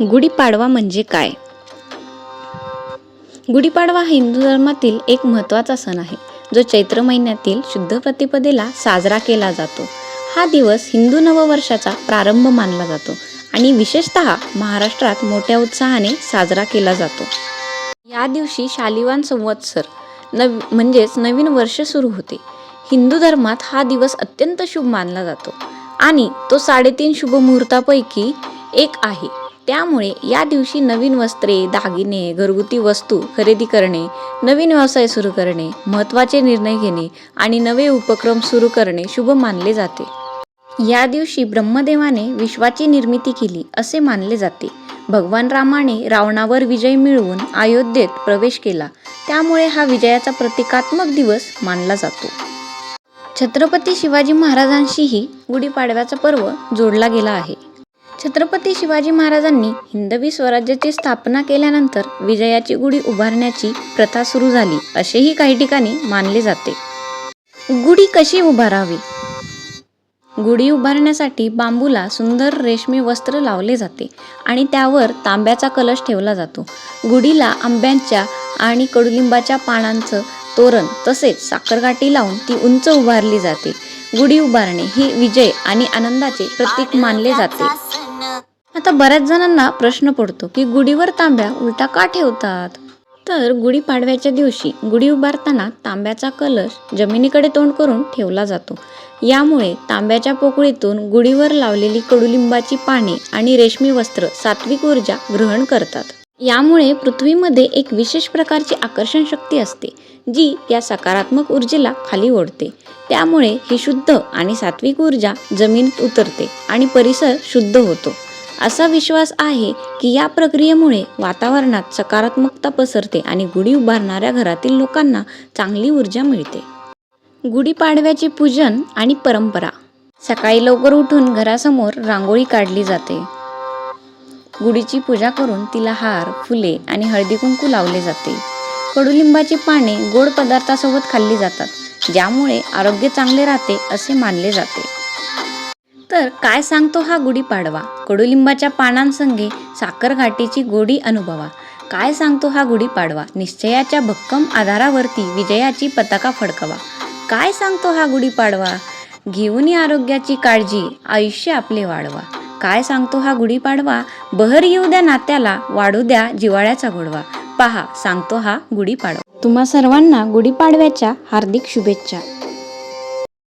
गुढीपाडवा म्हणजे काय? गुढीपाडवा हा हिंदू धर्मातील एक महत्त्वाचा सण आहे जो चैत्र महिन्यातील शुद्ध प्रतिपदेला साजरा केला जातो. हा दिवस हिंदू नववर्षाचा प्रारंभ मानला जातो आणि विशेषत महाराष्ट्रात मोठ्या उत्साहाने साजरा केला जातो. या दिवशी शालिवान संवत्सर नव म्हणजेच नवीन वर्ष सुरू होते. हिंदू धर्मात हा दिवस अत्यंत शुभ मानला जातो आणि तो साडेतीन शुभ मुहूर्तापैकी एक आहे. त्यामुळे या दिवशी नवीन वस्त्रे दागिने घरगुती वस्तू खरेदी करणे नवीन व्यवसाय सुरू करणे महत्त्वाचे निर्णय घेणे आणि नवे उपक्रम सुरू करणे शुभ मानले जाते. या दिवशी ब्रह्मदेवाने विश्वाची निर्मिती केली असे मानले जाते. भगवान रामाने रावणावर विजय मिळवून अयोध्येत प्रवेश केला. त्यामुळे हा विजयाचा प्रतिकात्मक दिवस मानला जातो. छत्रपती शिवाजी महाराजांशीही गुढीपाडव्याचा पर्व जोडला गेला आहे. छत्रपती शिवाजी महाराजांनी हिंदवी स्वराज्याची स्थापना केल्यानंतर विजयाची गुढी उभारण्याची प्रथा सुरू झाली असेही काही ठिकाणी मानले जाते. गुढी कशी उभारावी? गुढी उभारण्यासाठी बांबूला सुंदर रेशमी वस्त्र लावले जाते आणि त्यावर तांब्याचा कलश ठेवला जातो. गुढीला आंब्यांच्या आणि कडुलिंबाच्या पानांचं तोरण तसेच साखरगाठी लावून ती उंच उभारली जाते. गुढी उभारणे ही विजय आणि आनंदाचे प्रतीक मानले जाते. आता बऱ्याच जणांना प्रश्न पडतो की गुढीवर तांब्या उलटा का ठेवतात? तर गुढीपाडव्याच्या दिवशी गुढी उभारताना तांब्याचा कलश जमिनीकडे तोंड करून ठेवला जातो. यामुळे तांब्याच्या पोकळीतून गुढीवर लावलेली कडुलिंबाची पाने आणि रेशमी वस्त्र सात्विक ऊर्जा ग्रहण करतात. यामुळे पृथ्वीमध्ये एक विशेष प्रकारची आकर्षण शक्ती असते जी या सकारात्मक ऊर्जेला खाली ओढते. त्यामुळे ही शुद्ध आणि सात्विक ऊर्जा जमिनीत उतरते आणि परिसर शुद्ध होतो. असा विश्वास आहे की या प्रक्रियेमुळे वातावरणात सकारात्मकता पसरते आणि गुढी उभारणाऱ्या घरातील लोकांना चांगली ऊर्जा मिळते. गुढीपाडव्याचे पूजन आणि परंपरा. सकाळी लवकर उठून घरासमोर रांगोळी काढली जाते. गुढीची पूजा करून तिला हार फुले आणि हळदी कुंकू लावले जाते. कडुलिंबाची पाने गोड पदार्थासोबत खाल्ली जातात ज्यामुळे आरोग्य चांगले राहते असे मानले जाते. तर काय सांगतो हा गुढीपाडवा कडुलिंबाच्या पानांसंगे साखरघाटीची गोडी अनुभवा. काय सांगतो हा गुढीपाडवा निश्चयाच्या भक्कम आधारावरती विजयाची पताका फडकवा. काय सांगतो हा गुढीपाडवा घेऊन या आरोग्याची काळजी आयुष्य आपले वाढवा. काय सांगतो हा गुढीपाडवा बहर येऊ द्या नात्याला वाढू द्या जिवाळ्याचा गोडवा. पहा सांगतो हा गुढीपाडवा तुम्हा सर्वांना गुढीपाडव्याच्या हार्दिक शुभेच्छा.